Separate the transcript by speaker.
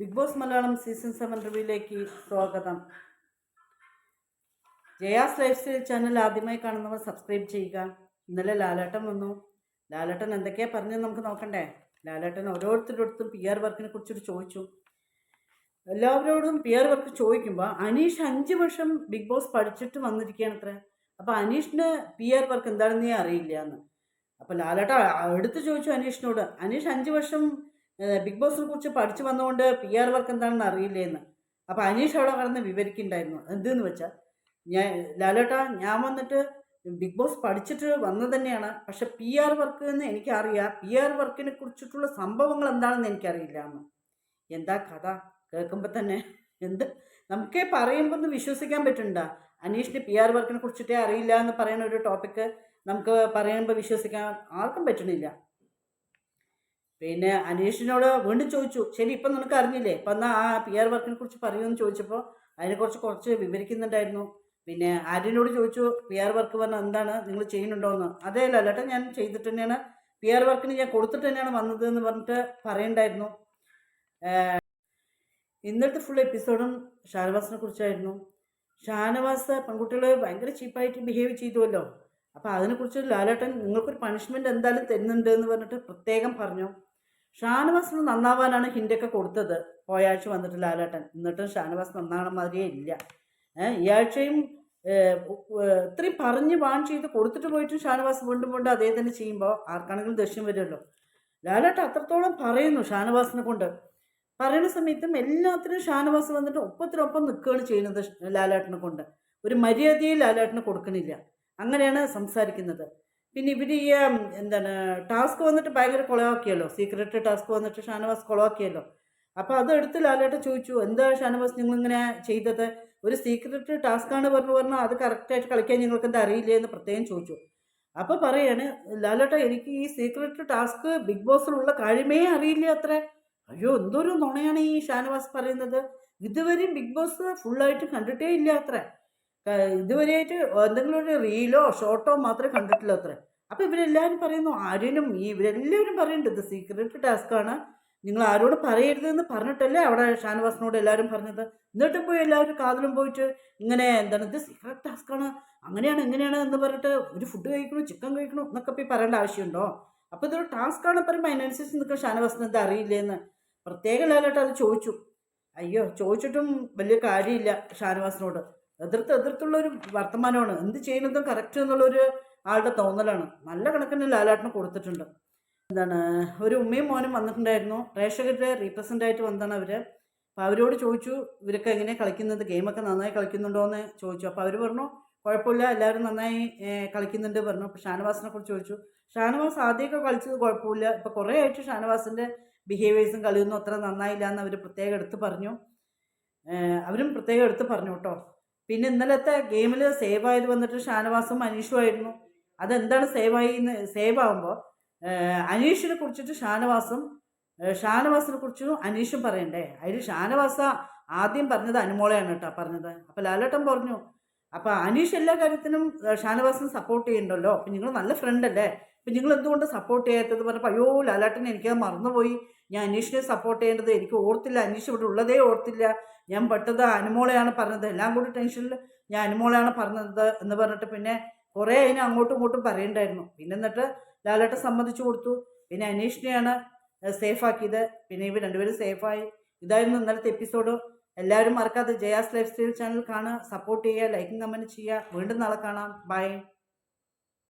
Speaker 1: Big Boss Malayalam season seven റിവ്യൂയിലേക്ക് സ്വാഗതം. Jaya's life style channel ആദ്യമായി കാണുന്നവർ സബ്സ്ക്രൈബ് ചെയ്യുക. ഇന്നലെ ലാലേട്ടൻ വന്നു. ലാലേട്ടൻ എന്തൊക്കെയാ പറഞ്ഞത് നമുക്ക് നോക്കണ്ടേ? ലാലേട്ടൻ ഓരോരുത്തരുടെ അടുത്തും പി ആർ വർക്കിനെ കുറിച്ചിട്ട് ചോദിച്ചു. എല്ലാവരോടും പി ആർ വർക്ക് ചോദിക്കുമ്പോൾ അനീഷ് അഞ്ച് വർഷം ബിഗ് ബോസ് പഠിച്ചിട്ട് വന്നിരിക്കുകയാണ് അത്ര അപ്പോൾ അനീഷിന് പി ആർ വർക്ക് എന്താണെന്നേ അറിയില്ല എന്ന്. അപ്പോൾ ലാലേട്ട എടുത്ത് ചോദിച്ചു അനീഷിനോട്. അനീഷ് അഞ്ച് വർഷം ബിഗ് ബോസിനെ കുറിച്ച് പഠിച്ചു വന്നുകൊണ്ട് പി ആർ വർക്ക് എന്താണെന്ന് അറിയില്ലേന്ന്. അപ്പോൾ അനീഷ് അവിടെ കടന്ന് വിവരിക്കുന്നുണ്ടായിരുന്നു. എന്തെന്ന് വെച്ചാൽ ഞാൻ ലാലേട്ട ഞാൻ വന്നിട്ട് ബിഗ് ബോസ് പഠിച്ചിട്ട് വന്നത് തന്നെയാണ്. പക്ഷെ പി ആർ വർക്ക് എന്ന് എനിക്കറിയാം പി ആർ വർക്കിനെ കുറിച്ചിട്ടുള്ള സംഭവങ്ങൾ എന്താണെന്ന് എനിക്കറിയില്ല എന്ന് എന്താ കഥ? കേൾക്കുമ്പോൾ തന്നെ എന്ത്? നമുക്കേ പറയുമ്പോൾ ഒന്ന് വിശ്വസിക്കാൻ പറ്റണ്ട? അനീഷിന് പി ആർ വർക്കിനെ കുറിച്ചിട്ടേ അറിയില്ല എന്ന് പറയുന്ന ഒരു ടോപ്പിക്ക് നമുക്ക് പറയുമ്പോൾ വിശ്വസിക്കാൻ ആർക്കും പറ്റണില്ല. പിന്നെ അനീഷിനോട് വീണ്ടും ചോദിച്ചു ശരി ഇപ്പം നിനക്ക് അറിഞ്ഞില്ലേ? ഇപ്പം എന്നാൽ ആ പി ആർ വർക്കിനെ കുറിച്ച് പറയുമെന്ന് ചോദിച്ചപ്പോൾ അതിനെക്കുറിച്ച് കുറച്ച് വിവരിക്കുന്നുണ്ടായിരുന്നു. പിന്നെ ആര്യനോട് ചോദിച്ചു പി ആർ വർക്ക് പറഞ്ഞാൽ എന്താണ്? നിങ്ങൾ ചെയ്യുന്നുണ്ടോ എന്ന് അതേ അല്ലേട്ടാ ഞാൻ ചെയ്തിട്ട് തന്നെയാണ്. പി ആർ വർക്കിന് ഞാൻ കൊടുത്തിട്ട് തന്നെയാണ് വന്നത് എന്ന് പറഞ്ഞിട്ട് പറയണ്ടായിരുന്നു. ഇന്നത്തെ ഫുൾ എപ്പിസോഡും ഷാനവാസിനെ കുറിച്ചായിരുന്നു. ഷാനവാസ് പെൺകുട്ടികൾ ഭയങ്കര ചീപ്പായിട്ട് ബിഹേവ് ചെയ്തുവല്ലോ. അപ്പോൾ അതിനെക്കുറിച്ച് ലാലേട്ടൻ നിങ്ങൾക്കൊരു പണിഷ്മെന്റ് എന്തായാലും തരുന്നുണ്ട് എന്ന് പറഞ്ഞിട്ട് പ്രത്യേകം പറഞ്ഞു. ഷാനവാസിന് നന്നാവാനാണ് ഹിന്റൊക്കെ കൊടുത്തത്. പോയാഴ്ച വന്നിട്ട് ലാലേട്ടൻ. എന്നിട്ടും ഷാനവാസ് നന്നാണ മാതിരിയേ ഇല്ല. ഈ ആഴ്ചയും ഇത്രയും പറഞ്ഞ് വാൺ ചെയ്ത് കൊടുത്തിട്ട് പോയിട്ടും ഷാനവാസ് വീണ്ടും വീണ്ടും അതേ തന്നെ ചെയ്യുമ്പോൾ ആർക്കാണെങ്കിലും ദേഷ്യം വരുമല്ലോ. ലാലേട്ടൻ അത്രത്തോളം പറയുന്നു ഷാനവാസിനെ കൊണ്ട്. പറയുന്ന സമയത്തും എല്ലാത്തിനും ഷാനവാസ് വന്നിട്ട് ഒപ്പത്തിനൊപ്പം നിൽക്കുകയാണ് ചെയ്യുന്നത് ലാലേട്ടനെ കൊണ്ട്. ഒരു മര്യാദയും ലാലേട്ടന് കൊടുക്കണില്ല. അങ്ങനെയാണ് സംസാരിക്കുന്നത്. പിന്നെ ഇവർ ഈ എന്താണ് ടാസ്ക് വന്നിട്ട് ഭയങ്കര കുളവാക്കിയല്ലോ. സീക്രട്ട് ടാസ്ക് വന്നിട്ട് ഷാനവാസ് കുളവാക്കിയല്ലോ. അപ്പോൾ അത് എടുത്ത് ലാലേട്ട ചോദിച്ചു എന്താ ഷാനവാസ് നിങ്ങളിങ്ങനെ ചെയ്തത്? ഒരു സീക്രട്ട് ടാസ്ക്കാണ് പറഞ്ഞു പറഞ്ഞാൽ അത് കറക്റ്റായിട്ട് കളിക്കാൻ നിങ്ങൾക്ക് എന്താ അറിയില്ലേ? എന്ന് പ്രത്യേകം ചോദിച്ചു. അപ്പോൾ പറയാണ് ലാലേട്ട എനിക്ക് ഈ സീക്രട്ട് ടാസ്ക് ബിഗ് ബോസിലുള്ള കാര്യമേ അറിയില്ല അത്ര? അയ്യോ എന്തോരം നുണയാണ് ഈ ഷാനവാസ് പറയുന്നത്? ഇതുവരെയും ബിഗ് ബോസ് ഫുള്ളായിട്ട് കണ്ടിട്ടേ ഇല്ല അത്ര. ഇതുവരെയായിട്ട് എന്തെങ്കിലും ഒരു റീലോ ഷോർട്ടോ മാത്രമേ കണ്ടിട്ടില്ല അത്ര. അപ്പോൾ ഇവരെല്ലാവരും പറയുന്നു ആര്യനും ഈ ഇവരെല്ലാവരും പറയുന്നുണ്ട് ഇത് സീക്രട്ട് ടാസ്ക്കാണ് നിങ്ങൾ ആരോട് പറയരുതെന്ന് പറഞ്ഞിട്ടല്ലേ അവിടെ ഷാനവാസിനോട് എല്ലാവരും പറഞ്ഞത്. എന്നിട്ടും പോയി എല്ലാവരും കാതിലും പോയിട്ട് ഇങ്ങനെ എന്താണ് ഇത് സീക്രട്ട് ടാസ്ക്കാണ് അങ്ങനെയാണ് എങ്ങനെയാണ് എന്ന് പറഞ്ഞിട്ട് ഒരു ഫുഡ് കഴിക്കണോ ചിക്കൻ കഴിക്കണോ എന്നൊക്കെ പോയി പറയേണ്ട ആവശ്യമുണ്ടോ? അപ്പോൾ ഇതൊരു ടാസ്ക്കാണ് പറയുമ്പോൾ അതിനനുസരിച്ച് നിൽക്കുന്ന ഷാനവാസിന് ഇത് അറിയില്ലേന്ന്? പ്രത്യേക ലാലായിട്ട് അത് ചോദിച്ചു. അയ്യോ ചോദിച്ചിട്ടും വലിയ കാര്യമില്ല ഷാനവാസിനോട്. എതിർത്ത് എതിർത്തുള്ള ഒരു വർത്തമാനമാണ്. എന്ത് ചെയ്യുന്നതും കറക്റ്റ് എന്നുള്ളൊരു ആളുടെ തോന്നലാണ്. നല്ല കണക്കിന് ലാലാട്ടിന് കൊടുത്തിട്ടുണ്ട്. എന്താണ് ഒരു ഉമ്മയും മോനും വന്നിട്ടുണ്ടായിരുന്നു. പ്രേക്ഷകരുടെ റീപ്രസെന്റ് ആയിട്ട് വന്നതാണ് അവർ അപ്പോൾ അവരോട് ചോദിച്ചു ഇവരൊക്കെ എങ്ങനെയാണ് കളിക്കുന്നത്? ഗെയിമൊക്കെ നന്നായി കളിക്കുന്നുണ്ടോ എന്ന് ചോദിച്ചു. അപ്പോൾ അവർ പറഞ്ഞു കുഴപ്പമില്ല എല്ലാവരും നന്നായി കളിക്കുന്നുണ്ട് പറഞ്ഞു. അപ്പോൾ ഷാനവാസിനെ കുറിച്ച് ചോദിച്ചു. ഷാനവാസ് ആദ്യമൊക്കെ കളിച്ചത് കുഴപ്പമില്ല. ഇപ്പോൾ കുറേ ആയിട്ട് ഷാനവാസിന്റെ ബിഹേവിയേഴ്സും കളിയൊന്നും അത്ര നന്നായില്ല എന്ന് അവർ പ്രത്യേകം എടുത്ത് പറഞ്ഞു. അവരും പ്രത്യേകം എടുത്ത് പറഞ്ഞു കേട്ടോ. പിന്നെ ഇന്നലത്തെ ഗെയിമിൽ സേവ് ആയത് വന്നിട്ട് ഷാനവാസും അനീഷും ആയിരുന്നു. അതെന്താണ് സേവ് ആയി സേവ് ആകുമ്പോൾ അനീഷിനെ കുറിച്ചിട്ട് ഷാനവാസും ഷാനവാസിനെ കുറിച്ചും അനീഷും പറയണ്ടേ? അതിൽ ഷാനവാസ ആദ്യം പറഞ്ഞത് അനുമോളയാണ് കേട്ടോ പറഞ്ഞത്. അപ്പോൾ ലാലേട്ടൻ പറഞ്ഞു അപ്പോൾ അനീഷ് എല്ലാ കാര്യത്തിനും ഷാനവാസിനെ സപ്പോർട്ട് ചെയ്യുന്നുണ്ടല്ലോ അപ്പം നിങ്ങൾ നല്ല ഫ്രണ്ട് അല്ലേ? അപ്പം നിങ്ങൾ എന്തുകൊണ്ട് സപ്പോർട്ട് ചെയ്യാത്തത്? പറഞ്ഞപ്പോൾ അയ്യോ ലാലേട്ടൻ എനിക്കത് മറന്നുപോയി. ഞാൻ അനീഷിനെ സപ്പോർട്ട് ചെയ്യേണ്ടത് എനിക്ക് ഓർത്തില്ല. അനീഷ് ഇവിടെ ഉള്ളതേ ഓർത്തില്ല. ഞാൻ പെട്ടത് അനുമോളെയാണ് പറഞ്ഞത്. എല്ലാം കൂടി ടെൻഷനിൽ ഞാൻ അനുമോളെയാണ് പറഞ്ഞത് എന്ന് പറഞ്ഞിട്ട് പിന്നെ കുറേ അതിന് അങ്ങോട്ടും ഇങ്ങോട്ടും പറയണ്ടായിരുന്നു. പിന്നെ എന്നിട്ട് ലാലേട്ടെ സമ്മതിച്ചു കൊടുത്തു. പിന്നെ അനീഷിനെയാണ് സേഫ് ആക്കിയത്. പിന്നെ ഇവർ രണ്ടുപേരും സേഫായി ഇതായിരുന്നു ഇന്നലത്തെ എപ്പിസോഡ് എല്ലാവരും മറക്കാതെ ജയാസ് ലൈഫ് സ്റ്റൈൽ ചാനൽ കാണുക സപ്പോർട്ട് ചെയ്യുക ലൈക്കും കമന്റ് ചെയ്യുക. വീണ്ടും നാളെ കാണാം. ബൈ